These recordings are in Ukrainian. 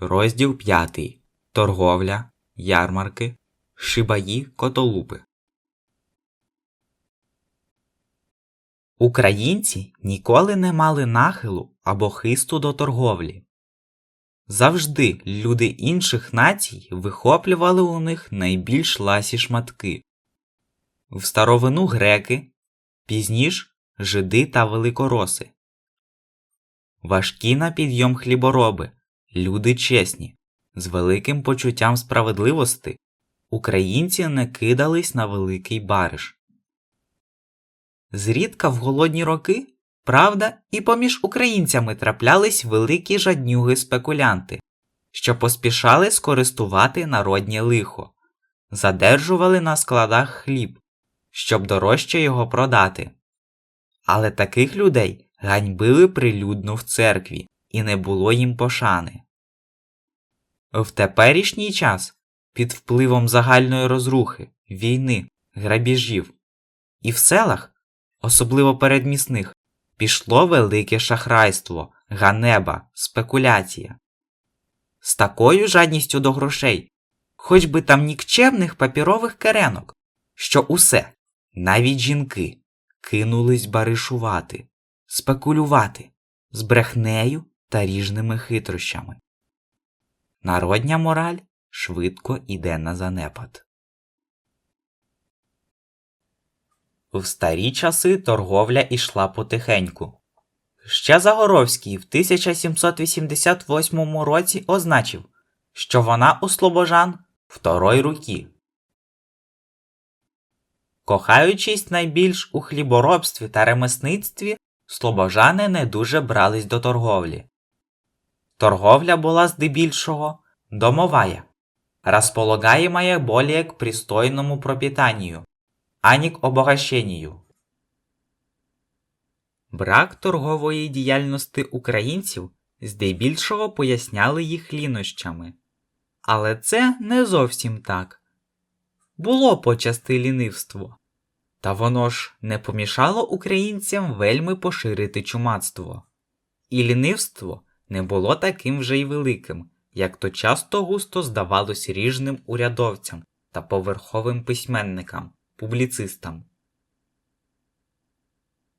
Розділ 5. Торговля, ярмарки, шибаї, котолупи. Українці ніколи не мали нахилу або хисту до торговлі. Завжди люди інших націй вихоплювали у них найбільш ласі шматки. В старовину греки, пізніш жиди та великороси. Важкі на підйом хлібороби, люди чесні, з великим почуттям справедливості, українці не кидались на великий бариш. Зрідка в голодні роки, правда, і поміж українцями траплялись великі жаднюги спекулянти, що поспішали скористувати народнє лихо, задержували на складах хліб, щоб дорожче його продати. Але таких людей ганьбили прилюдно в церкві, і не було їм пошани. В теперішній час, під впливом загальної розрухи, війни, грабіжів, і в селах, особливо передмісних, пішло велике шахрайство, ганеба, спекуляція. З такою жадністю до грошей, хоч би там нікчемних папірових керенок, що усе, навіть жінки, кинулись баришувати, спекулювати з брехнею та ріжними хитрощами. Народня мораль швидко іде на занепад. В старі часи торговля ішла потихеньку. Ще Загоровський в 1788 році означив, що вона у слобожан второй руки. Кохаючись найбільш у хліборобстві та ремесництві, слобожани не дуже брались до торговлі. Торговля була здебільшого домовая, располагаемая более к пристойному пропитанию, а не к обогащению. Брак торгової діяльності українців здебільшого поясняли їх лінощами. Але це не зовсім так. Було почасти лінивство. Та воно ж не помішало українцям вельми поширити чумацтво. І лінивство не було таким вже й великим, як то часто густо здавалось ріжним урядовцям та поверховим письменникам, публіцистам.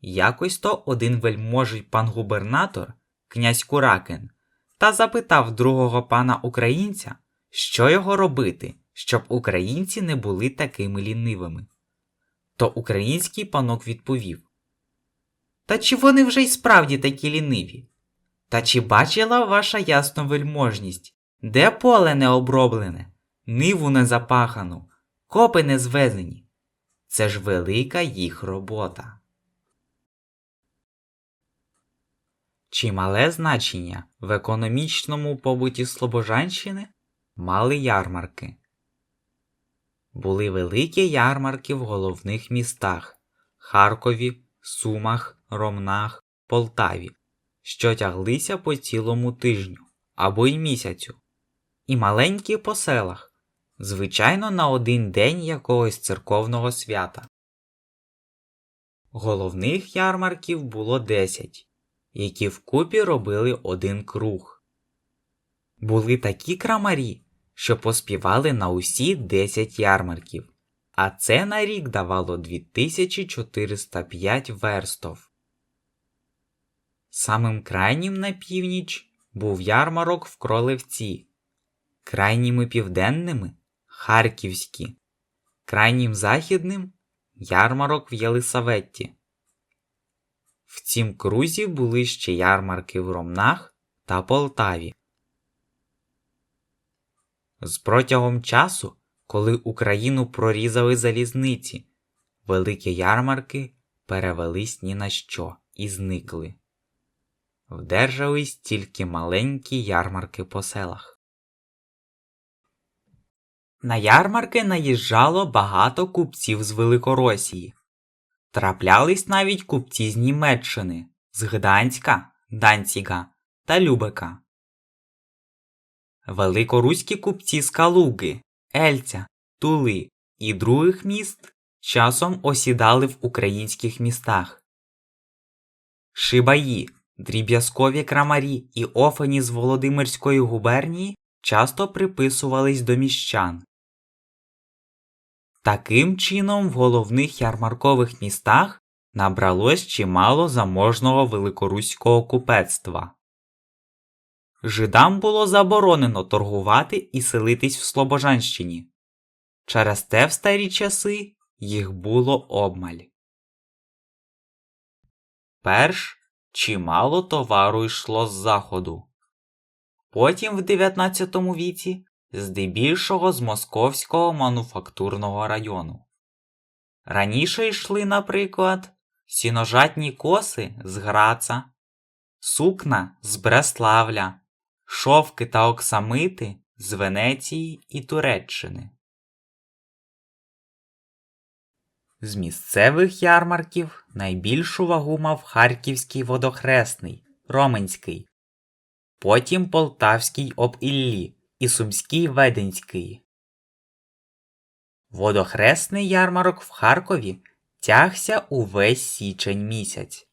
Якось то один вельможий пан губернатор, князь Куракин, та запитав другого пана українця, що його робити, щоб українці не були такими лінивими. То український панок відповів Та чи вони вже й справді такі ліниві? Та чи бачила ваша ясновельможність, де поле не оброблене, ниву не запахану, копи не звезені? Це ж велика їх робота. Чимале значення в економічному побуті Слобожанщини мали ярмарки. Були великі ярмарки в головних містах Харкові, Сумах, Ромнах, Полтаві, що тяглися по цілому тижню або й місяцю, і маленькі по селах, звичайно, на один день якогось церковного свята. Головних ярмарків було 10, які вкупі робили один круг. Були такі крамарі, що поспівали на усі 10 ярмарків, а це на рік давало 2405 верстов. Самим крайнім на північ був ярмарок в Кролевці, крайніми південними Харківські, крайнім західним ярмарок в Єлисаветті. В цім крузі були ще ярмарки в Ромнах та Полтаві. З протягом часу, коли Україну прорізали залізниці, великі ярмарки перевелись ні на що і зникли. Вдержались тільки маленькі ярмарки по селах. На ярмарки наїжджало багато купців з Великоросії. Траплялись навіть купці з Німеччини, з Гданська, Данціга та Любека. Великоруські купці з Калуги, Ельця, Тули і других міст часом осідали в українських містах. Шибаї дріб'язкові крамарі і офені з Володимирської губернії часто приписувались до міщан. Таким чином в головних ярмаркових містах набралось чимало заможного великоруського купецтва. Жидам було заборонено торгувати і селитись в Слобожанщині. Через те в старі часи їх було обмаль. Перш чимало товару йшло з заходу. Потім в 19 віці здебільшого з московського мануфактурного району. Раніше йшли, наприклад, сіножатні коси з Граца, сукна з Бреславля, шовки та оксамити з Венеції і Туреччини. З місцевих ярмарків найбільшу вагу мав Харківський водохресний, Роменський, потім Полтавський об Іллі і Сумський Веденський. Водохресний ярмарок в Харкові тягся увесь січень місяць.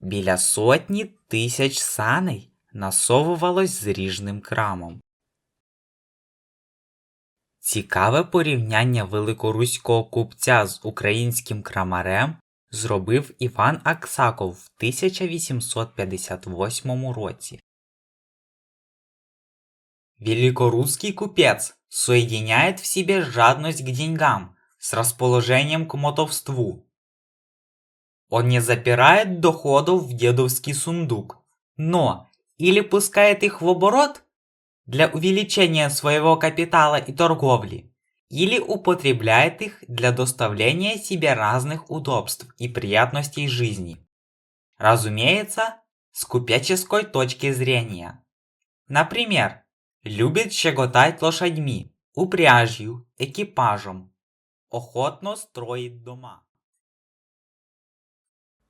Біля сотні тисяч саней насовувалось з ріжним крамом. Цікаве порівняння великоруського купця з українським крамарем зробив Іван Аксаков в 1858 році. Великорусский купец соединяет в себе жадность к деньгам с расположением к мотовству. Он не запирает доходов в дедовский сундук, но или пускает их в оборот для увеличения своего капитала и торговли, или употребляет их для доставления себе разных удобств и приятностей жизни. Разумеется, с купеческой точки зрения. Например, любит щекотать лошадьми, упряжью, экипажем, охотно строит дома.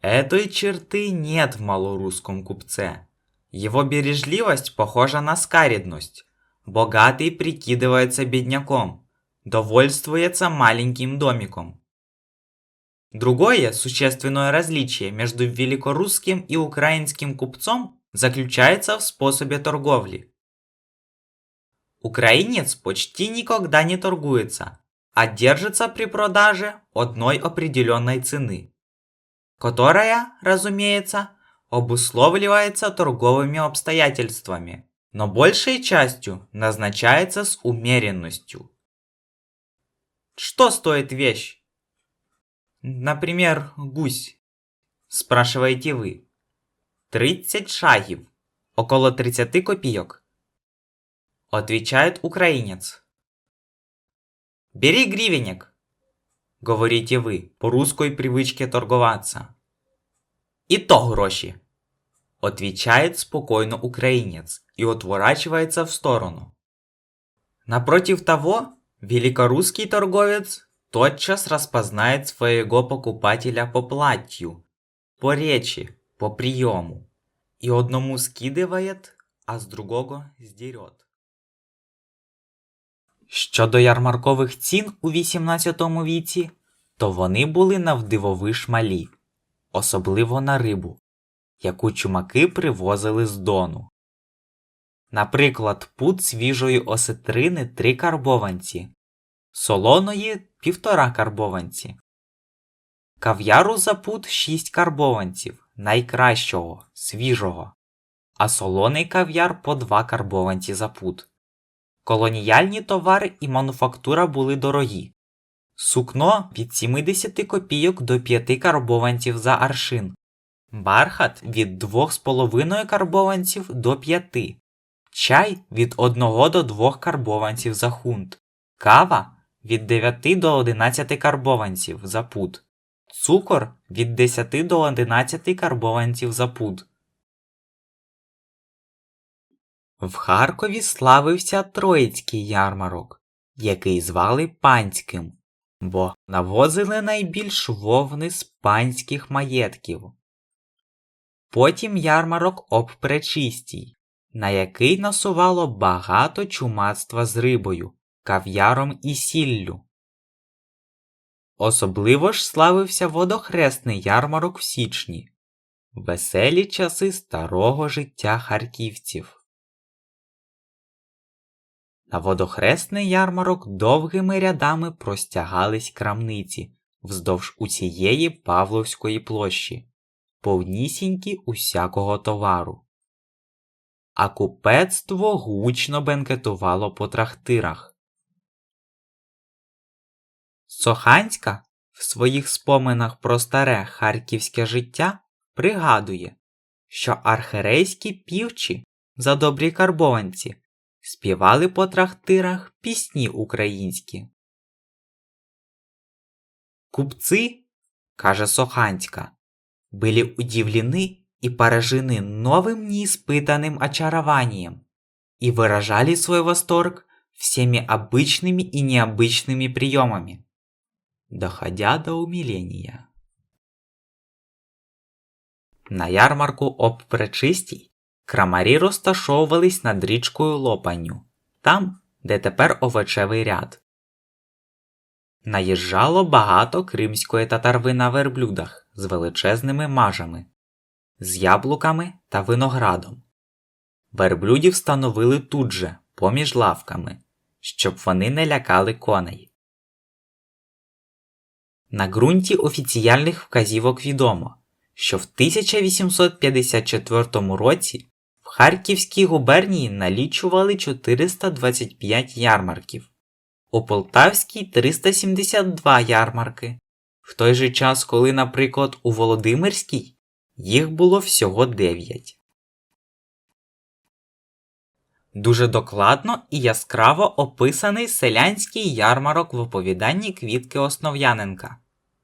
Этой черты нет в малорусском купце. Его бережливость похожа на скаридность. Богатый прикидывается бедняком, довольствуется маленьким домиком. Другое существенное различие между великорусским и украинским купцом заключается в способе торговли. Украинец почти никогда не торгуется, а держится при продаже одной определенной цены, которая, разумеется, обусловливается торговыми обстоятельствами, но большей частью назначается с умеренностью. Что стоит вещь? Например, гусь. Спрашиваете вы. 30 шагів. Около 30 копійок. Отвечает украинец. Бери гривенник. Говорите вы по русской привычке торговаться. И то гроші. Отвечает спокойно украинец и отворачивается в сторону. Напротив того, великорусский торговец тотчас распознает своего покупателя по платью, по речи, по приему. И одному скидывает, а з другого здерет. Щодо ярмаркових цін у 18 віці, то вони були навдивовиш малі, особливо на рибу, яку чумаки привозили з дону. Наприклад, пуд свіжої осетрини три карбованці, солоної півтора карбованці, кав'яру за пуд шість карбованців найкращого, свіжого, а солоний кав'яр по два карбованці за пуд. Колоніальні товари і мануфактура були дорогі. Сукно від 70 копійок до 5 карбованців за аршин, бархат від 2,5 карбованців до 5, чай від 1 до 2 карбованців за хунт, кава від 9 до 11 карбованців за пуд, цукор від 10 до 11 карбованців за пуд. В Харкові славився Троїцький ярмарок, який звали панським, бо навозили найбільш вовни з панських маєтків. Потім ярмарок об Пречистій, на який насувало багато чумацтва з рибою, кав'яром і сіллю. Особливо ж славився водохресний ярмарок в січні, Веселі часи старого життя харківців. На водохресний ярмарок довгими рядами простягались крамниці вздовж усієї Павловської площі, повнісінькі усякого товару. А купецтво гучно бенкетувало по трактирах. Соханська в своїх споминах про старе харківське життя пригадує, що архерейські півчі за добрі карбованці співали по трактирах пісні українські. Купцы, каже Соханська, были удивлены и поражены новым неиспытанным очарованием и выражали свой восторг всеми обычными и необычными приемами, доходя до умиления. На ярмарку об Пречистій крамарі розташовувались над річкою Лопаню, там, де тепер овочевий ряд. Наїжджало багато кримської татарви на верблюдах з величезними мажами, з яблуками та виноградом. Верблюдів становили тут же, поміж лавками, щоб вони не лякали коней. На ґрунті офіціальних вказівок відомо, що в 1854 році в Харківській губернії налічували 425 ярмарків, у Полтавській 372 ярмарки, в той же час, коли, наприклад, у Володимирській їх було всього 9. Дуже докладно і яскраво описаний селянський ярмарок в оповіданні Квітки Основ'яненка.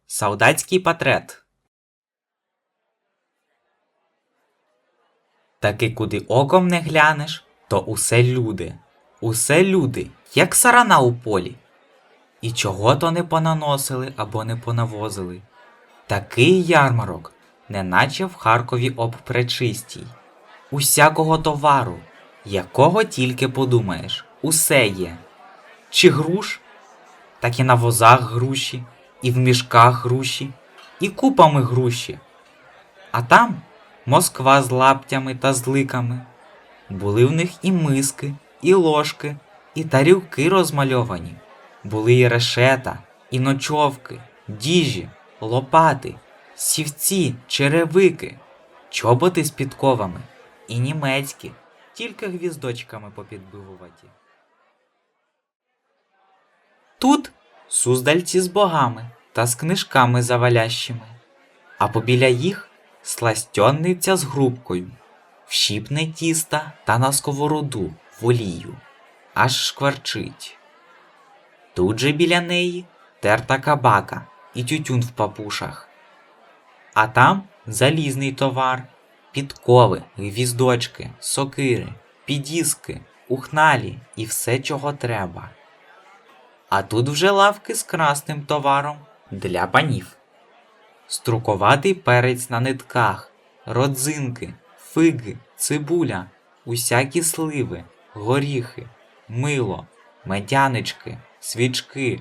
Солдатський портрет. Таки куди оком не глянеш, то усе люди. Усе люди, як сарана у полі. І чого то не понаносили або не понавозили. Такий ярмарок, неначе в Харкові об пречистій. Усякого товару, якого тільки подумаєш, усе є. Чи груш? Так і на возах груші, і в мішках груші, і купами груші. А там Москва з лаптями та зликами. Були в них і миски, і ложки, і тарілки розмальовані. Були і решета, і ночовки, діжі, лопати, сівці, черевики, чоботи з підковами, і німецькі, тільки гвіздочками попідбивуваті. Тут суздальці з богами та з книжками завалящими, а побіля їх сластьонниця з грубкою, вщіпне тіста та на сковороду в олію, аж шкварчить. Тут же біля неї терта кабака і тютюн в папушах. А там залізний товар, підкови, гвіздочки, сокири, підіски, ухналі і все, чого треба. А тут вже лавки з красним товаром для панів. Струковатий перець на нитках, родзинки, фиги, цибуля, усякі сливи, горіхи, мило, медянички, свічки,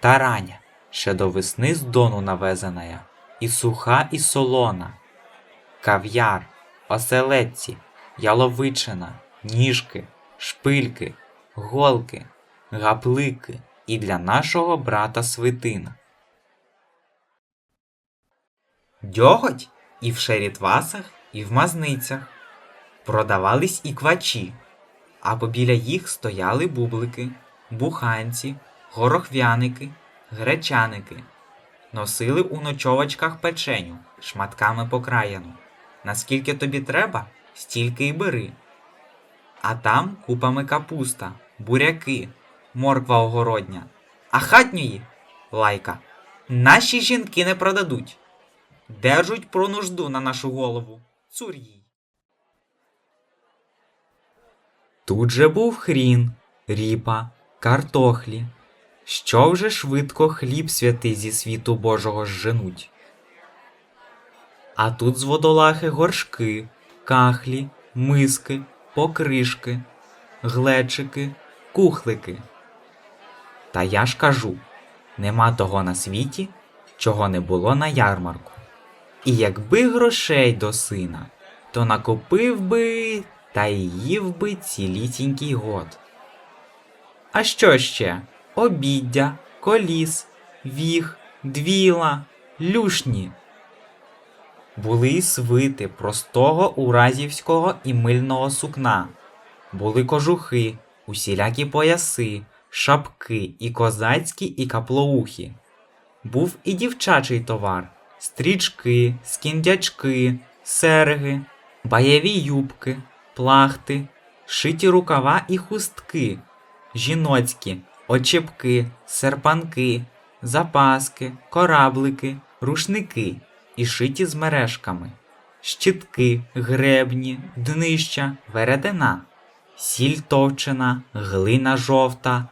тараня, ще до весни з дону навезеная, і суха, і солона, кав'яр, оселедці, яловичина, ніжки, шпильки, голки, гаплики і для нашого брата свитина. Дьоготь і в шерітвасах, і в мазницях. Продавались і квачі, а побіля їх стояли бублики, буханці, горохвяники, гречаники. Носили у ночовочках печеню, шматками покраяну. Наскільки тобі треба, стільки й бери. А там купами капуста, буряки, морква огородня. А хатньої лайка. Наші жінки не продадуть. Держуть про нужду на нашу голову. Цур їй. Тут же був хрін, ріпа, картохлі. Що вже швидко хліб святий зі світу Божого зженуть. А тут з водолахи горшки, кахлі, миски, покришки, глечики, кухлики. Та я ж кажу нема того на світі, чого не було на ярмарку. І якби грошей до сина, то накопив би та й їв би цілісінький год. А що ще? Обіддя, коліс, віг, двіла, люшні. Були й свити простого уразівського і мильного сукна, були кожухи, усілякі пояси, шапки і козацькі, і каплоухі. Був і дівчачий товар стрічки, скіндячки, серги, баяві юбки, плахти, шиті рукава і хустки, жіноцькі, очепки, серпанки, запаски, кораблики, рушники і шиті з мережками, щитки, гребні, днища, веретена, сіль товчена, глина жовта,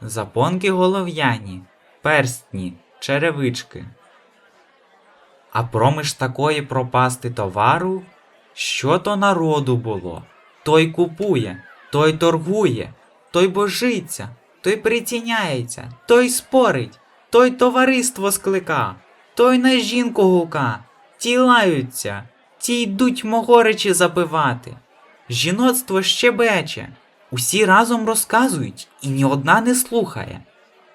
запонки голов'яні, перстні, черевички. А проміж такої пропасти товару, що то народу було? Той купує, той торгує, той божиться, той приціняється, той спорить, той товариство склика, той на жінку гука, ті лаються, ті йдуть могоричі запивати. Жіноцтво щебече, усі разом розказують, і ні одна не слухає.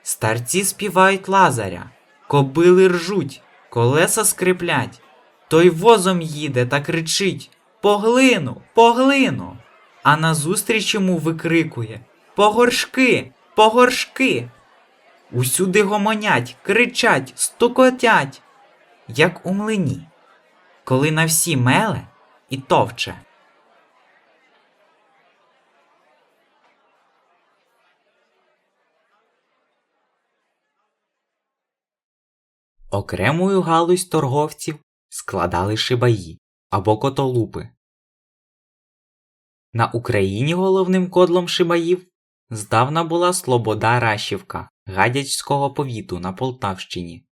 Старці співають лазаря, кобили ржуть, колеса скриплять. Той возом їде та кричить Поглину, поглину. А назустріч йому викрикує Погоршки, погоршки. Усюди гомонять, кричать, стукотять, як у млині, коли на всі меле і товче. Окремою галузь торговців складали шибаї або котолупи. На Україні головним кодлом шибаїв здавна була Слобода Рашівка Гадячського повіту на Полтавщині.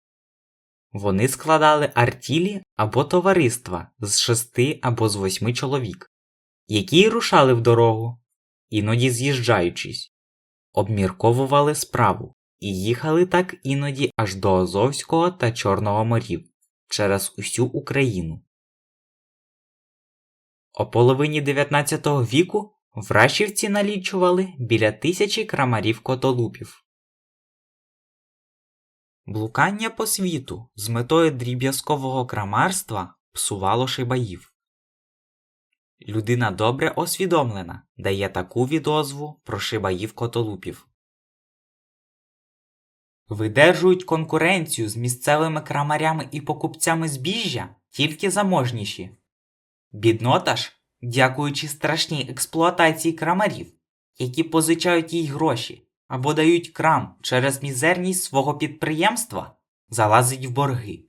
Вони складали артілі або товариства з шести або з восьми чоловік, які рушали в дорогу, іноді з'їжджаючись, обмірковували справу і їхали так іноді аж до Азовського та Чорного морів через усю Україну. О половині 19 віку в Рашівці налічували біля тисячі крамарів котолупів. Блукання по світу з метою дріб'язкового крамарства псувало шибаїв. Людина добре освідомлена дає таку відозву про шибаїв котолупів. Видержують конкуренцію з місцевими крамарями і покупцями збіжжя тільки заможніші. Біднота ж, дякуючи страшній експлуатації крамарів, які позичають їй гроші або дають крам через мізерність свого підприємства, залазить в борги,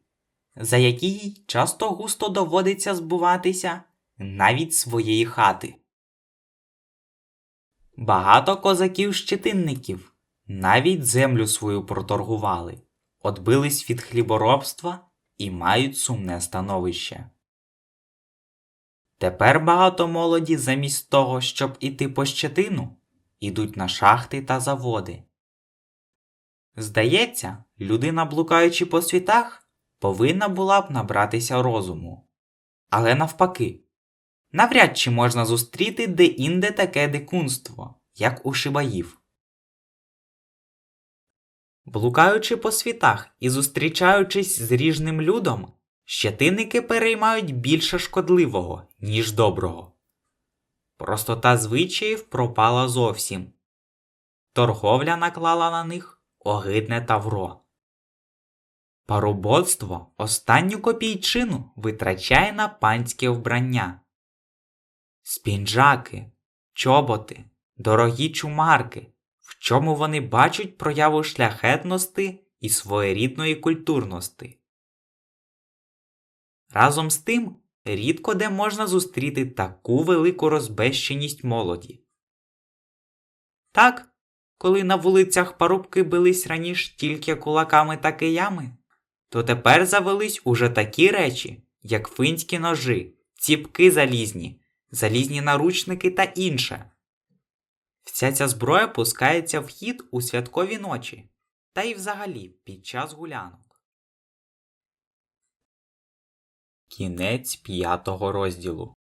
за які їй часто густо доводиться збуватися навіть своєї хати. Багато козаків-щетинників навіть землю свою проторгували, отбились від хліборобства і мають сумне становище. Тепер багато молоді замість того, щоб іти по щетину, ідуть на шахти та заводи. Здається, людина, блукаючи по світах, повинна була б набратися розуму. Але навпаки, навряд чи можна зустріти де-інде таке дикунство, як у шибаїв. Блукаючи по світах і зустрічаючись з ріжним людом, щетинники переймають більше шкодливого, ніж доброго. Простота звичаїв пропала зовсім. Торговля наклала на них огидне тавро. Парубоцтво останню копійчину витрачає на панське вбрання. Спінджаки, чоботи, дорогі чумарки, чому вони бачать прояву шляхетності і своєрідної культурності. Разом з тим, рідко де можна зустріти таку велику розбещеність молоді. Так, коли на вулицях парубки бились раніше тільки кулаками та киями, то тепер завелись уже такі речі, як финські ножи, ціпки залізні, залізні наручники та інше. Вся ця зброя пускається в хід у святкові ночі, та й взагалі під час гулянок. Кінець п'ятого розділу.